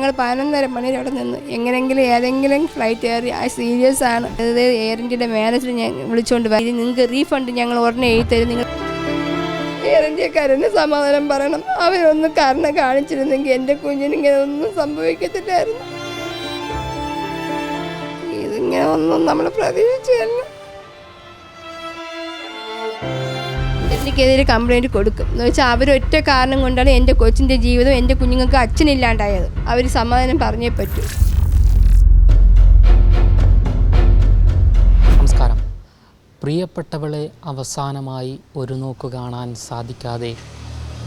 ഞങ്ങൾ പതിനൊന്നര മണി അവിടെ നിന്ന് എങ്ങനെങ്കിലും ഏതെങ്കിലും ഫ്ലൈറ്റ് കയറി ആ സീരിയസ് ആണ്. അതായത് എയർ ഇന്ത്യയുടെ മാനേജർ ഞാൻ വിളിച്ചുകൊണ്ട് വരും. നിങ്ങൾക്ക് റീഫണ്ട് ഞങ്ങൾ ഉടനെ എഴുതി തരും നിങ്ങൾ എയർ ഇന്ത്യക്കാരന് സമാധാനം പറയണം. അവരൊന്ന് കാരണം കാണിച്ചിരുന്നെങ്കിൽ എന്റെ കുഞ്ഞിന് ഇങ്ങനെ ഒന്നും സംഭവിക്കത്തില്ലായിരുന്നു. ഇതിങ്ങനെ ഒന്നും നമ്മൾ പ്രതീക്ഷിച്ചല്ല. എനിക്കെതിരെ കംപ്ലൈന്റ് കൊടുക്കും. എന്ന് വെച്ചാൽ അവരൊറ്റ കാരണം കൊണ്ടാണ് എന്റെ കൊച്ചിന്റെ ജീവിതം എന്റെ കുഞ്ഞുങ്ങൾക്ക് അച്ഛനില്ലാണ്ടായത്. അവർ സമാധാനം പറഞ്ഞേ പറ്റൂ. നമസ്കാരം. പ്രിയപ്പെട്ടവളെ അവസാനമായി ഒരു നോക്ക് കാണാൻ സാധിക്കാതെ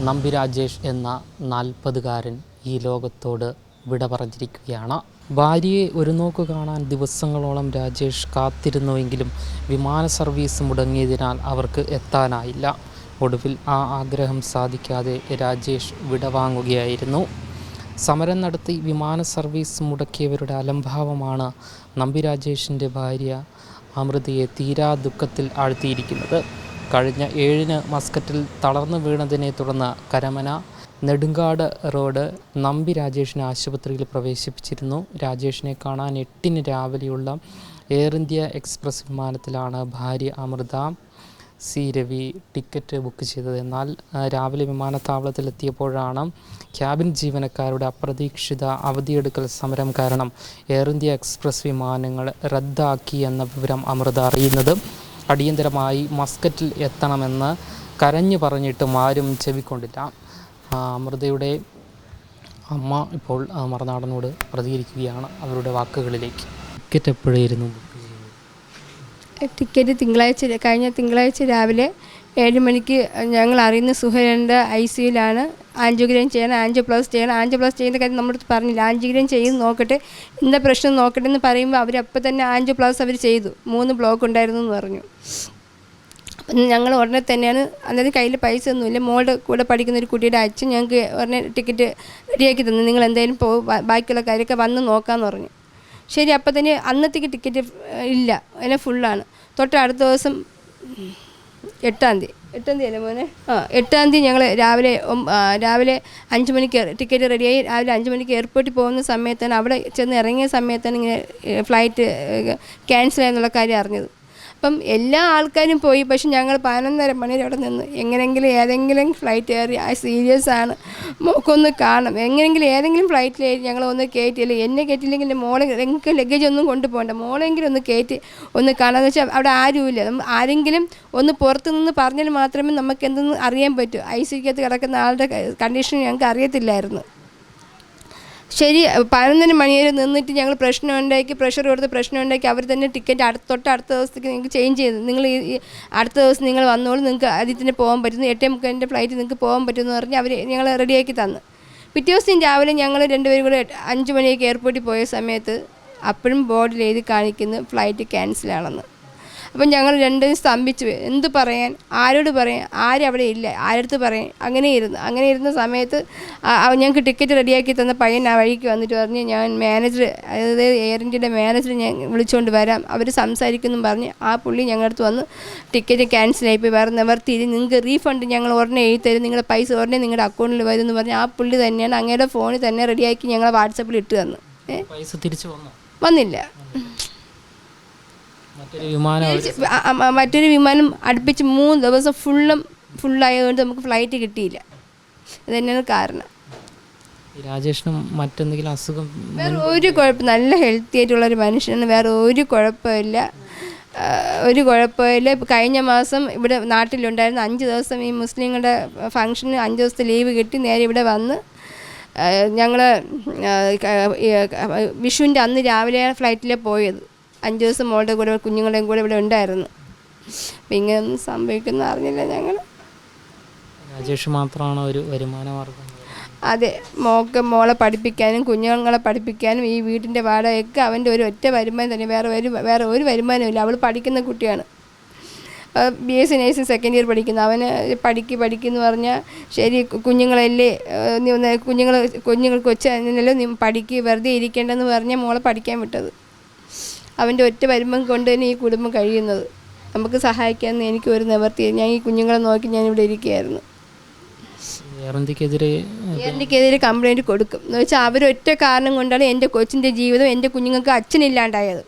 നമ്പി രാജേഷ് എന്ന നാൽപ്പതുകാരൻ ഈ ലോകത്തോട് വിട പറഞ്ഞിരിക്കുകയാണ് ഭാര്യയെ ഒരു നോക്ക് കാണാൻ ദിവസങ്ങളോളം രാജേഷ് കാത്തിരുന്നുവെങ്കിലും വിമാന സർവീസ് മുടങ്ങിയതിനാൽ അവർക്ക് എത്താനായില്ല. ഒടുവിൽ ആ ആഗ്രഹം സാധിക്കാതെ രാജേഷ് വിടവാങ്ങുകയായിരുന്നു. സമരം നടത്തി വിമാന സർവീസ് മുടക്കിയവരുടെ അലംഭാവമാണ് നമ്പി രാജേഷിന്റെ ഭാര്യ അമൃതയെ തീരാ ദുഃഖത്തിൽ ആഴ്ത്തിയിരിക്കുന്നത്. കഴിഞ്ഞ ഏഴിന് മസ്കറ്റിൽ തളർന്നു വീണതിനെ തുടർന്ന് കരമന നെടുങ്കാട് റോഡ് നമ്പി രാജേഷിനെ ആശുപത്രിയിൽ പ്രവേശിപ്പിച്ചിരുന്നു. രാജേഷിനെ കാണാൻ എട്ടിന് രാവിലെയുള്ള എയർ ഇന്ത്യ എക്സ്പ്രസ് വിമാനത്തിലാണ് ഭാര്യ Amritha C Ravi ticket book ചെയ്തത്. എന്നാൽ രാവിലെ വിമാനത്താവളത്തിലെത്തിയപ്പോഴാണ് ക്യാബിൻ ജീവനക്കാരുടെ അപ്രതീക്ഷിത അവധിയെടുക്കൽ സമരം കാരണം എയർ ഇന്ത്യ എക്സ്പ്രസ് വിമാനങ്ങൾ റദ്ദാക്കി എന്ന വിവരം അമൃത അറിയുന്നത്. അടിയന്തരമായി മസ്കറ്റിൽ എത്തണമെന്ന് കരഞ്ഞു പറഞ്ഞിട്ടും ആരും ചെവിക്കൊണ്ടില്ല. അമൃതയുടെ അമ്മ ഇപ്പോൾ മറുനാടനോട് പ്രതികരിക്കുകയാണ് അവരുടെ വാക്കുകളിലേക്ക്. ടിക്കറ്റ് എപ്പോഴായിരുന്നു ടിക്കറ്റ് തിങ്കളാഴ്ച കഴിഞ്ഞ തിങ്കളാഴ്ച രാവിലെ ഏഴ് മണിക്ക് ഞങ്ങൾ അറിയുന്ന സുഹരന്റെ ഐ സിയിലാണ് ആൻജിയോഗ്രാം ചെയ്യണം ആൻജിയോ പ്ലസ് ചെയ്യണം ആൻജിയോ പ്ലസ് ചെയ്യുന്ന കാര്യം നമ്മുടെ അടുത്ത് പറഞ്ഞില്ല. ആൻജിയോഗ്രാം ചെയ്ത് നോക്കട്ടെ എന്താ പ്രശ്നം നോക്കട്ടെ എന്ന് പറയുമ്പോൾ അവർ തന്നെ ആൻജിയോ പ്ലസ് അവർ ചെയ്തു. മൂന്ന് ബ്ലോക്ക് ഉണ്ടായിരുന്നു എന്ന് പറഞ്ഞു. അപ്പം ഞങ്ങൾ ഉടനെ തന്നെയാണ് അതായത് കയ്യിൽ പൈസ ഒന്നുമില്ല മോളുടെ കൂടെ പഠിക്കുന്ന ഒരു കുട്ടിയുടെ അച്ഛൻ ഞങ്ങൾക്ക് ഉടനെ ടിക്കറ്റ് റെഡിയാക്കി തന്നു. നിങ്ങൾ എന്തായാലും പോ ബാക്കിയുള്ള കാര്യമൊക്കെ വന്ന് നോക്കാമെന്ന് പറഞ്ഞു. ശരി അപ്പോൾ തന്നെ അന്നത്തേക്ക് ടിക്കറ്റ് ഇല്ല. അതിനെ ഫുള്ളാണ്. തൊട്ട് അടുത്ത ദിവസം എട്ടാം തീയതി. എട്ടാം തീയതി അല്ലേ മോനെ? ആ എട്ടാം തീയതി ഞങ്ങൾ രാവിലെ രാവിലെ അഞ്ച് മണിക്ക് ടിക്കറ്റ് റെഡിയായി. രാവിലെ അഞ്ച് മണിക്ക് എയർപോർട്ടിൽ പോകുന്ന സമയത്താണ് അവിടെ ചെന്ന് ഇറങ്ങിയ സമയത്താണ് ഇങ്ങനെ ഫ്ലൈറ്റ് ക്യാൻസൽ ആയെന്നുള്ള കാര്യം അറിഞ്ഞത്. അപ്പം എല്ലാ ആൾക്കാരും പോയി പക്ഷെ ഞങ്ങൾ പതിനൊന്നര മണി അവിടെ നിന്ന് എങ്ങനെങ്കിലും ഏതെങ്കിലും ഫ്ലൈറ്റ് കയറി ആ സീരിയസ് ആണ്. മോക്കൊന്ന് കാണണം. എങ്ങനെങ്കിലും ഏതെങ്കിലും ഫ്ലൈറ്റിൽ ഞങ്ങൾ ഒന്ന് കയറ്റിയില്ല എന്നെ കയറ്റിയില്ലെങ്കിൽ മോളെ എനിക്ക് ലഗേജ് ഒന്നും കൊണ്ടുപോകണ്ട. മോളെങ്കിലും ഒന്ന് കയറ്റി ഒന്ന് കാണാമെന്ന് വെച്ചാൽ അവിടെ ആരുമില്ല. ആരെങ്കിലും ഒന്ന് പുറത്തു നിന്ന് പറഞ്ഞാൽ മാത്രമേ നമുക്ക് എന്തെന്ന് അറിയാൻ പറ്റൂ. ഐ സിക്കകത്ത് കിടക്കുന്ന ആളുടെ കണ്ടീഷൻ ഞങ്ങൾക്ക് അറിയത്തില്ലായിരുന്നു. ശരി പതിനൊന്നര മണിവരെ നിന്നിട്ട് ഞങ്ങൾ പ്രശ്നം ഉണ്ടാക്കി പ്രഷർ കൊടുത്ത് പ്രശ്നം ഉണ്ടാക്കി അവർ തന്നെ ടിക്കറ്റ് അടുത്ത തൊട്ട് അടുത്ത ദിവസത്തേക്ക് നിങ്ങൾക്ക് ചേഞ്ച് ചെയ്തു. നിങ്ങൾ ഈ അടുത്ത ദിവസം നിങ്ങൾ വന്നോളൂ നിങ്ങൾക്ക് ആദ്യത്തിന് പോകാൻ പറ്റുന്നു എട്ടേ മുക്കാലിന്റെ ഫ്ലൈറ്റ് നിങ്ങൾക്ക് പോകാൻ പറ്റുമെന്ന് പറഞ്ഞ് അവർ ഞങ്ങൾ റെഡിയാക്കി തന്നു. പിറ്റേ ദിവസം രാവിലെ ഞങ്ങൾ രണ്ടുപേരും കൂടെ അഞ്ച് മണിയൊക്കെ എയർപോർട്ടിൽ പോയ സമയത്ത് അപ്പോഴും ബോർഡിൽ എഴുതി കാണിക്കുന്നു ഫ്ലൈറ്റ് ക്യാൻസലാണെന്ന് അപ്പം ഞങ്ങൾ രണ്ടും സ്തംഭിച്ചു. പോയി. എന്ത് പറയാൻ? ആരോട് പറയാൻ? ആരും അവിടെ ഇല്ല. ആരടുത്ത് പറയാൻ? അങ്ങനെ ഇരുന്നു അങ്ങനെ ഇരുന്ന സമയത്ത് ഞങ്ങൾക്ക് ടിക്കറ്റ് റെഡിയാക്കി തന്ന പയ്യൻ ആ വഴിക്ക് വന്നിട്ട് പറഞ്ഞ് ഞാൻ മാനേജർ അതായത് എയർ ഇന്ത്യയുടെ മാനേജർ ഞാൻ വിളിച്ചുകൊണ്ട് വരാം. അവർ സംസാരിക്കുന്നു പറഞ്ഞ് ആ പുള്ളി ഞങ്ങളുടെ അടുത്ത് വന്ന് ടിക്കറ്റ് ക്യാൻസൽ ആയിപ്പോയി വേറെ നിവർത്തിയില്ല നിങ്ങൾക്ക് റീഫണ്ട് ഞങ്ങൾ ഉടനെ എഴുതി തരും നിങ്ങളുടെ പൈസ ഉടനെ നിങ്ങളുടെ അക്കൗണ്ടിൽ വരും എന്ന് പറഞ്ഞ് ആ പുള്ളി തന്നെയാണ് അങ്ങയുടെ ഫോണിൽ തന്നെ റെഡിയാക്കി ഞങ്ങളെ വാട്സപ്പിൽ ഇട്ട് തന്നു. പൈസ തിരിച്ചു വന്നു? വന്നില്ല. മറ്റൊരു വിമാനം അടുപ്പിച്ച് മൂന്ന് ദിവസം ഫുള്ളും ഫുള്ളായതുകൊണ്ട് നമുക്ക് ഫ്ലൈറ്റ് കിട്ടിയില്ല. അത് തന്നെയാണ് കാരണം രാജേഷിനും മറ്റെന്തെങ്കിലും അസുഖം വേറെ ഒരു കുഴപ്പം നല്ല ഹെൽത്തി ആയിട്ടുള്ള ഒരു മനുഷ്യനാണ്. വേറെ ഒരു കുഴപ്പമില്ല. ഒരു കുഴപ്പമില്ല. കഴിഞ്ഞ മാസം ഇവിടെ നാട്ടിലുണ്ടായിരുന്ന അഞ്ച് ദിവസം ഈ മുസ്ലിങ്ങളുടെ ഫംഗ്ഷന് അഞ്ച് ദിവസത്തെ ലീവ് കിട്ടി. നേരെ ഇവിടെ വന്ന് ഞങ്ങൾ വിഷുവിന്റെ അന്ന് രാവിലെയാണ് ഫ്ലൈറ്റിലെ പോയത്. അഞ്ച് ദിവസം മോളുടെ കൂടെ കുഞ്ഞുങ്ങളുടെയും കൂടെ ഇവിടെ ഉണ്ടായിരുന്നു. അപ്പം ഇങ്ങനെയൊന്നും സംഭവിക്കുന്ന അറിഞ്ഞില്ല ഞങ്ങൾ രാജേഷ് മാത്രമാണ് ഒരു വരുമാന മാർഗം? അതെ മോക്ക് മോളെ പഠിപ്പിക്കാനും കുഞ്ഞുങ്ങളെ പഠിപ്പിക്കാനും ഈ വീട്ടിന്റെ വാടകയൊക്കെ അവന്റെ ഒരു ഒറ്റ വരുമാനം തന്നെ വേറെ ഒരു വേറെ ഒരു വരുമാനമില്ല അവൾ പഠിക്കുന്ന കുട്ടിയാണ്. B S C nursing second year പഠിക്കുന്നു. അവന് പഠിക്ക് പഠിക്കുന്നു പറഞ്ഞാൽ ശരി കുഞ്ഞുങ്ങളല്ലേ നീ ഒന്ന് കുഞ്ഞുങ്ങൾ കുഞ്ഞുങ്ങൾ കൊച്ചല്ലോ നീ പഠിക്ക് വെറുതെ ഇരിക്കേണ്ടെന്ന് പറഞ്ഞാൽ മോളെ പഠിക്കാൻ വിട്ടത്. അവന്റെ ഒറ്റ വരുമ്പം കൊണ്ട് തന്നെ ഈ കുടുംബം കഴിയുന്നത്. നമുക്ക് സഹായിക്കാമെന്ന് എനിക്ക് ഒരു നിവർത്തി. ഞാൻ ഈ കുഞ്ഞുങ്ങളെ നോക്കി ഞാൻ ഇവിടെ ഇരിക്കുകയായിരുന്നു. എനിക്കെതിരെ കംപ്ലൈന്റ് കൊടുക്കും. എന്ന് വെച്ചാൽ അവരൊറ്റ കാരണം കൊണ്ടാണ് എന്റെ കൊച്ചിന്റെ ജീവിതം എന്റെ കുഞ്ഞുങ്ങൾക്ക് അച്ഛനില്ലാണ്ടായത്.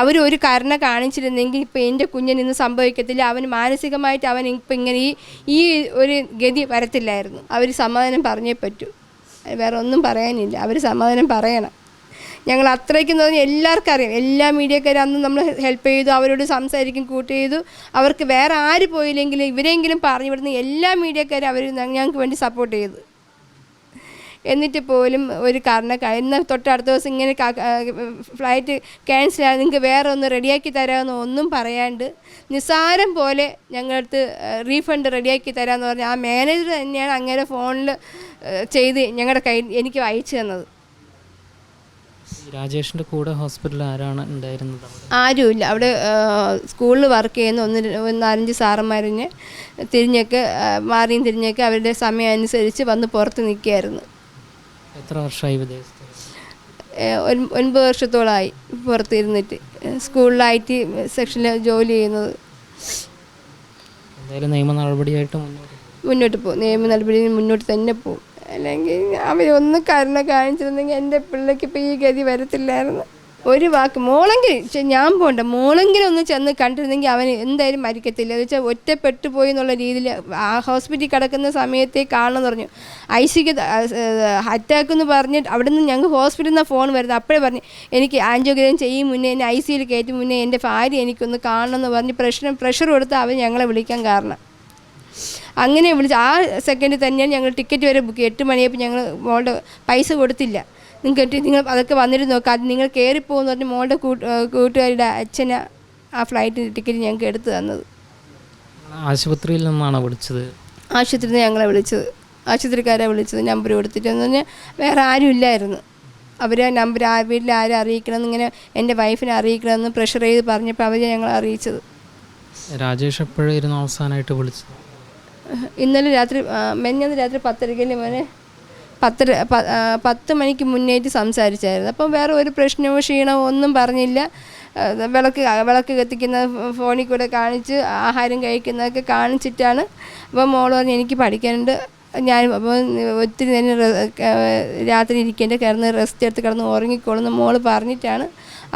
അവർ ഒരു കരുണ കാണിച്ചിരുന്നെങ്കിൽ ഇപ്പോൾ എന്റെ കുഞ്ഞിന് ഇന്ന് സംഭവിക്കത്തില്ല. അവന് മാനസികമായിട്ട് അവൻ ഇപ്പം ഇങ്ങനെ ഈ ഈ ഒരു ഗതി വരത്തില്ലായിരുന്നു. അവർ സമാധാനം പറഞ്ഞേ പറ്റൂ. വേറെ ഒന്നും പറയാനില്ല. അവർ സമാധാനം പറയണം. ഞങ്ങൾ അത്രയ്ക്കും പറഞ്ഞാൽ എല്ലാവർക്കും അറിയാം. എല്ലാ മീഡിയക്കാരും അന്ന് നമ്മൾ ഹെൽപ്പ് ചെയ്തു അവരോട് സംസാരിക്കും കൂട്ട് ചെയ്തു. അവർക്ക് വേറെ ആര് പോയില്ലെങ്കിലും ഇവരെങ്കിലും പറഞ്ഞു വിടുന്ന എല്ലാ മീഡിയക്കാരും അവർ ഞങ്ങൾക്ക് വേണ്ടി സപ്പോർട്ട് ചെയ്തു. എന്നിട്ട് പോലും ഒരു കാരണക്കാർ എന്നാൽ തൊട്ടടുത്ത ദിവസം ഇങ്ങനെ ഫ്ലൈറ്റ് ക്യാൻസൽ ആയി നിങ്ങൾക്ക് വേറെ ഒന്ന് റെഡിയാക്കി തരാമെന്ന് ഒന്നും പറയാണ്ട് നിസ്സാരം പോലെ ഞങ്ങളടുത്ത് റീഫണ്ട് റെഡിയാക്കി തരാമെന്ന് പറഞ്ഞാൽ ആ മാനേജർ തന്നെയാണ് അങ്ങനെ ഫോണിൽ ചെയ്ത് ഞങ്ങളുടെ കയ്യിൽ എനിക്ക് അയച്ചു തന്നത്. ഈ രാജേഷിന്റെ കൂടെ ഹോസ്പിറ്റലിൽ ആരാണ് ഉണ്ടായിരുന്നത് ആരുമില്ല. അവിടെ സ്കൂളിൽ വർക്ക് ചെയ്യുന്ന ഒന്ന് നാലഞ്ച് സാറന്മാരിഞ്ഞ് തിരിഞ്ഞൊക്കെ മാറിയും തിരിഞ്ഞൊക്കെ അവരുടെ സമയം അനുസരിച്ച് വന്ന് പുറത്ത് നിൽക്കുകയായിരുന്നു. എത്ര വർഷമായി വിദേശത്ത് ഒൻപത് വർഷത്തോളമായി പുറത്തിരുന്നിട്ട്. സ്കൂളിൽ ഐ ടി സെക്ഷനിൽ ജോലി ചെയ്യുന്നത്. എന്തായാലും നിയമ നടപടിയായിട്ട്. മുന്നോട്ട് പോകും. നിയമ നടപടി മുന്നോട്ട് തന്നെ പോകും. അല്ലെങ്കിൽ അവരൊന്ന് കരുണ കാണിച്ചിരുന്നെങ്കിൽ എന്റെ പിള്ളേക്ക് ഇപ്പോൾ ഈ ഗതി വരത്തില്ലായിരുന്നു. ഒരു വാക്ക് മോളെങ്കിലും ഞാൻ പോണ്ട. മോളെങ്കിലും ഒന്ന് ചെന്ന് കണ്ടിരുന്നെങ്കിൽ അവൻ എന്തായാലും മരിക്കത്തില്ല. എന്ന് വെച്ചാൽ ഒറ്റപ്പെട്ടു പോയി എന്നുള്ള രീതിയിൽ ആ ഹോസ്പിറ്റലിൽ കിടക്കുന്ന സമയത്തെ കാണണമെന്ന് പറഞ്ഞു. ഐ സിക്ക് അറ്റാക്ക് എന്ന് പറഞ്ഞിട്ട് അവിടെ നിന്ന് ഞങ്ങൾക്ക് ഹോസ്പിറ്റലിൽ നിന്ന് ഫോൺ വരുന്നത്. അപ്പോഴേ പറഞ്ഞു എനിക്ക് ആൻജിയോഗ്രാം ചെയ്യും മുന്നേ എന്നെ ഐ സിയിൽ കയറ്റും മുന്നേ എന്റെ ഭാര്യ എനിക്കൊന്ന് കാണണം എന്ന് പറഞ്ഞ് പ്രഷർ പ്രഷർ കൊടുത്ത് അവൻ ഞങ്ങളെ വിളിക്കാൻ കാരണം. അങ്ങനെ വിളിച്ച് ആ സെക്കൻഡിൽ തന്നെയാണ് ഞങ്ങൾ ടിക്കറ്റ് വരെ ബുക്ക് എട്ട് മണിയപ്പോൾ ഞങ്ങൾ മോളുടെ പൈസ കൊടുത്തില്ല. നിങ്ങൾക്ക് നിങ്ങൾ അതൊക്കെ വന്നിട്ട് നോക്കാം. അത് നിങ്ങൾ കയറിപ്പോകുമെന്ന് പറഞ്ഞ് മോളുടെ കൂട്ട് കൂട്ടുകാരുടെ അച്ഛന ആ ഫ്ലൈറ്റിന്റെ ടിക്കറ്റ് ഞങ്ങൾക്ക് എടുത്തു തന്നത്. ആശുപത്രിയിൽ നിന്നാണ് വിളിച്ചത്? ആശുപത്രിയിൽ നിന്ന് ഞങ്ങളെ വിളിച്ചത്. ആശുപത്രിക്കാരെ വിളിച്ചത്. നമ്പർ കൊടുത്തിട്ട് എന്ന് പറഞ്ഞാൽ വേറെ ആരും ഇല്ലായിരുന്നു. അവർ നമ്പർ ആ വീട്ടിൽ ആരെ അറിയിക്കണമെന്ന് ഇങ്ങനെ എന്റെ വൈഫിനെ അറിയിക്കണമെന്ന് പ്രഷർ ചെയ്ത് പറഞ്ഞപ്പോൾ അവരെ ഞങ്ങളെ അറിയിച്ചത്. രാജേഷ് എപ്പോഴായിരുന്നു അവസാനമായിട്ട് വിളിച്ചത്? ഇന്നലെ രാത്രി മെഞ്ഞന്ന് രാത്രി പത്തരയ്ക്കല്ലേ മോനെ? പത്തര പത്ത് മണിക്ക് മുന്നേറ്റ് സംസാരിച്ചായിരുന്നു. അപ്പം വേറെ ഒരു പ്രശ്നമോ ക്ഷീണമോ ഒന്നും പറഞ്ഞില്ല. വിളക്ക് വിളക്ക് കത്തിക്കുന്ന ഫോണിൽ കൂടെ കാണിച്ച് ആഹാരം കഴിക്കുന്നതൊക്കെ കാണിച്ചിട്ടാണ്. അപ്പം മോൾ പറഞ്ഞ് എനിക്ക് പഠിക്കാനുണ്ട്. ഞാൻ അപ്പോൾ ഒത്തിരി നേരം രാത്രി ഇരിക്കേണ്ട കിടന്ന് റെസ്റ്റ് എടുത്ത് കിടന്ന് ഉറങ്ങിക്കോളുന്ന മോൾ പറഞ്ഞിട്ടാണ്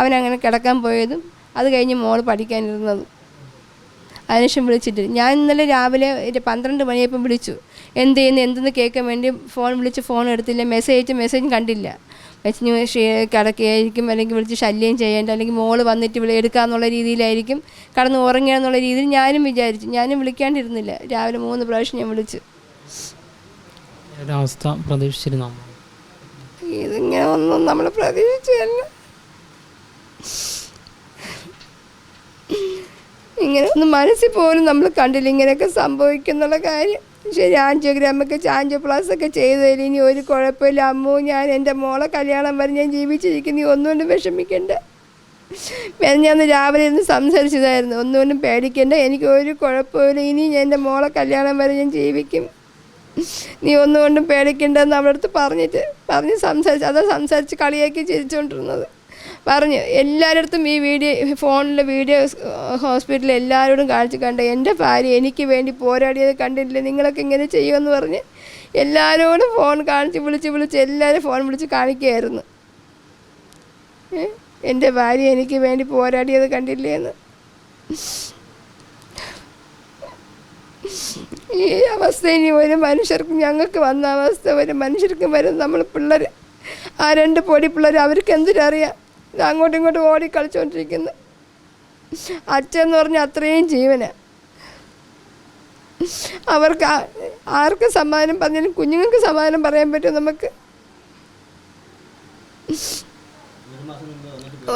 അവനങ്ങനെ കിടക്കാൻ പോയതും. അത് കഴിഞ്ഞ് മോൾ പഠിക്കാനിരുന്നതും. അതിനുശേഷം വിളിച്ചിട്ട്. ഞാൻ ഇന്നലെ രാവിലെ പന്ത്രണ്ട് മണിയപ്പം വിളിച്ചു. എന്ത് ചെയ്യുന്നു എന്തെന്ന് കേൾക്കാൻ വേണ്ടി ഫോൺ വിളിച്ച് ഫോൺ എടുത്തില്ല. മെസ്സേജ് അയച്ച് മെസ്സേജ് കണ്ടില്ല. വെച്ച് കിടക്കുകയായിരിക്കും അല്ലെങ്കിൽ വിളിച്ച് ശല്യം ചെയ്യേണ്ട അല്ലെങ്കിൽ മോൾ വന്നിട്ട് വിളി എടുക്കാന്നുള്ള രീതിയിലായിരിക്കും കടന്ന് ഉറങ്ങുകയെന്നുള്ള രീതിയിൽ ഞാനും വിചാരിച്ചു. ഞാനും വിളിക്കാണ്ടിരുന്നില്ല. രാവിലെ മൂന്ന് പ്രാവശ്യം ഞാൻ വിളിച്ചു. അവസ്ഥ പ്രതീക്ഷിച്ചിരുന്നു? ഇതിങ്ങനെ ഒന്നും നമ്മൾ പ്രതീക്ഷിച്ചല്ല ഇങ്ങനെ ഒന്ന് മനസ്സിൽ പോലും നമ്മൾ കണ്ടില്ല ഇങ്ങനെയൊക്കെ സംഭവിക്കുന്നുള്ള കാര്യം. ശരി ആൻജിയോഗ്രാമൊക്കെ ആൻജിയോ പ്ലാസ് ഒക്കെ ചെയ്തതിൽ ഇനി ഒരു കുഴപ്പമില്ല. അമ്മു ഞാൻ എന്റെ മോളെ കല്യാണം വരെ ഞാൻ ജീവിച്ചിരിക്കുന്നു. ഒന്നുകൊണ്ടും വിഷമിക്കണ്ട. ഞാൻ രാവിലെ ഇരുന്ന് സംസാരിച്ചതായിരുന്നു. ഒന്നുകൊണ്ടും പേടിക്കണ്ട. എനിക്ക് ഒരു കുഴപ്പമില്ല. ഇനി ഞാൻ എന്റെ മോളെ കല്യാണം വരെ ഞാൻ ജീവിക്കും. നീ ഒന്നുകൊണ്ടും പേടിക്കണ്ടെന്ന് അവിടെ അടുത്ത് പറഞ്ഞിട്ട് പറഞ്ഞ് സംസാരിച്ച് അതാ സംസാരിച്ച് കളിയാക്കി ചിരിച്ചുകൊണ്ടിരുന്നത് പറഞ്ഞു എല്ലായിടത്തും ഈ വീഡിയോ ഫോണിലെ വീഡിയോ ഹോസ്പിറ്റലിൽ എല്ലാവരോടും കാണിച്ച് കണ്ട് എന്റെ ഭാര്യ എനിക്ക് വേണ്ടി പോരാടിയത് കണ്ടില്ലേ നിങ്ങളൊക്കെ ഇങ്ങനെ ചെയ്യുമെന്ന് പറഞ്ഞ് എല്ലാവരോടും ഫോൺ കാണിച്ച് വിളിച്ച് വിളിച്ച് എല്ലാവരും ഫോൺ വിളിച്ച് കാണിക്കുകയായിരുന്നു. എന്റെ ഭാര്യ എനിക്ക് വേണ്ടി പോരാടിയത് കണ്ടില്ലേ എന്ന്? ഈ അവസ്ഥ ഇനി ഒരു മനുഷ്യർക്കും ഞങ്ങൾക്ക് വന്ന അവസ്ഥ ഒരു മനുഷ്യർക്കും വരും. നമ്മൾ പിള്ളേർ ആ രണ്ട് പൊടി പിള്ളേർ അവർക്ക് എന്തിനറിയാം? അങ്ങോട്ടും ഇങ്ങോട്ടും ഓടി കളിച്ചുകൊണ്ടിരിക്കുന്നു അച്ഛൻ എന്ന് പറഞ്ഞാൽ അത്രയും ജീവന. അവർക്ക് ആർക്ക് സമാധാനം പറഞ്ഞാലും കുഞ്ഞുങ്ങൾക്ക് സമാധാനം പറയാൻ പറ്റും നമുക്ക്?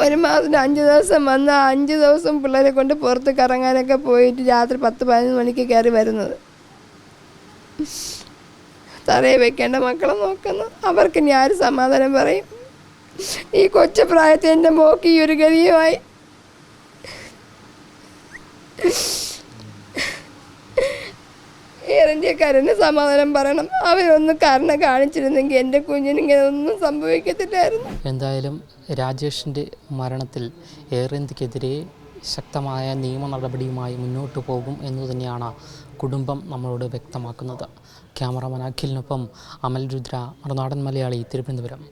ഒരു മാസത്തിന് അഞ്ച് ദിവസം വന്ന അഞ്ച് ദിവസം പിള്ളേരെ കൊണ്ട് പുറത്ത് കറങ്ങാനൊക്കെ പോയിട്ട് രാത്രി പത്ത് പതിനൊന്ന് മണിക്ക് കയറി വരുന്നത്. തറയെ വെക്കേണ്ട മക്കളെ നോക്കുന്നു. അവർക്ക് ആര് സമാധാനം പറയും? ഈ കൊച്ചു പ്രായത്തിൽ എന്റെ മോക്ക് ഈ ഒരു ഗതിയുമായി. എയർ ഇന്ത്യക്കാരന് സമാധാനം പറയണം. അവരൊന്നും കാരണം കാണിച്ചിരുന്നെങ്കിൽ എന്റെ കുഞ്ഞിന് ഇങ്ങനെ ഒന്നും സംഭവിക്കത്തില്ലായിരുന്നു. എന്തായാലും രാജേഷിന്റെ മരണത്തിൽ എയർ ഇന്ത്യക്കെതിരെ ശക്തമായ നിയമ നടപടിയുമായി മുന്നോട്ട് പോകും എന്ന് തന്നെയാണ് കുടുംബം നമ്മളോട് വ്യക്തമാക്കുന്നത്. ക്യാമറാമാൻ അഖിലിനൊപ്പം അമൽ രുദ്ര മറുനാടൻ മലയാളി തിരുവനന്തപുരം.